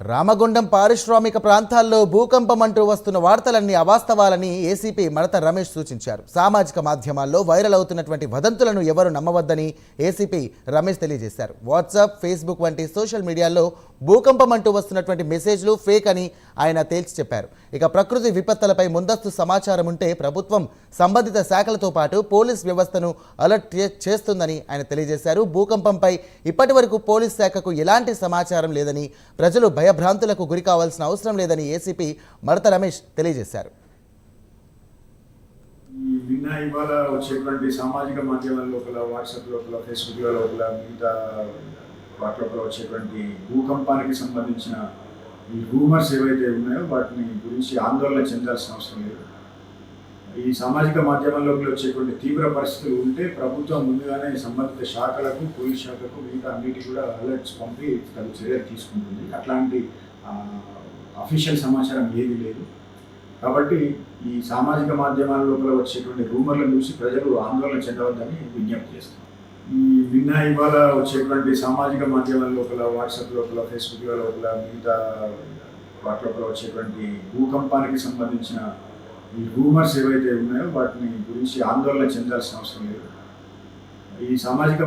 రామగుండం పారిశ్రామిక ప్రాంతాల్లో భూకంపం అంటూ వస్తున్న వార్తలన్నీ అవాస్తవాలని ఏసీపీ మడత రమేష్ సూచించారు. సామాజిక మాధ్యమాల్లో వైరల్ అవుతున్నటువంటి వదంతులను ఎవరు నమ్మవద్దని ఏసీపీ రమేష్ తెలియజేశారు. వాట్సాప్ ఫేస్బుక్ వంటి సోషల్ మీడియాలో భూకంపం అంటూ వస్తున్నటువంటి మెసేజ్లు ఫేక్ అని ఆయన తేల్చి చెప్పారు. ఇక ప్రకృతి విపత్తులపై ముందస్తు సమాచారం ఉంటే ప్రభుత్వం సంబంధిత శాఖలతో పాటు పోలీస్ వ్యవస్థను అలర్ట్ చే- చేస్తుందని ఆయన తెలియజేశారు. భూకంపంపై ఇప్పటి వరకు పోలీస్ శాఖకు ఎలాంటి సమాచారం లేదని ప్రజలు భయభ్రాంతులకు గురి కావాల్సిన అవసరం లేదని ఏసీపీ మడత రమేష్ తెలియజేశారు. నిన్న ఇవాళ వచ్చేటువంటి సామాజిక మాధ్యమాల లోపల వాట్సాప్ లోపల ఫేస్బుక్ లోపల మిగతా వాటి వచ్చేటువంటి భూకంపానికి సంబంధించిన ఈ రూమర్స్ ఏవైతే ఉన్నాయో వాటిని గురించి ఆందోళన చెందాల్సిన అవసరం లేదు. ఈ సామాజిక మాధ్యమాల్లోకి వచ్చేటువంటి తీవ్ర పరిస్థితులు ఉంటే ప్రభుత్వం ముందుగానే సంబంధిత శాఖలకు పోలీస్ శాఖకు మిగతా అన్నిటి కూడా అలర్ట్స్ పంపి తగు చర్యలు తీసుకుంటుంది. అట్లాంటి అఫీషియల్ సమాచారం ఏది లేదు. కాబట్టి ఈ సామాజిక మాధ్యమాల లోపల వచ్చేటువంటి రూమర్లను చూసి ప్రజలు ఆందోళన చెందవద్దని విజ్ఞప్తి చేస్తున్నారు. ఈ నిన్న ఇవాళ వచ్చేటువంటి సామాజిక మాధ్యమాల లోపల వాట్సాప్ లోపల ఫేస్బుక్ లోపల మిగతా వాటి లోపల వచ్చేటువంటి భూకంపానికి సంబంధించిన ఈ రూమర్స్ ఏవైతే ఉన్నాయో వాటిని గురించి ఆందోళన చెందాల్సిన అవసరం లేదు. ఈ సామాజిక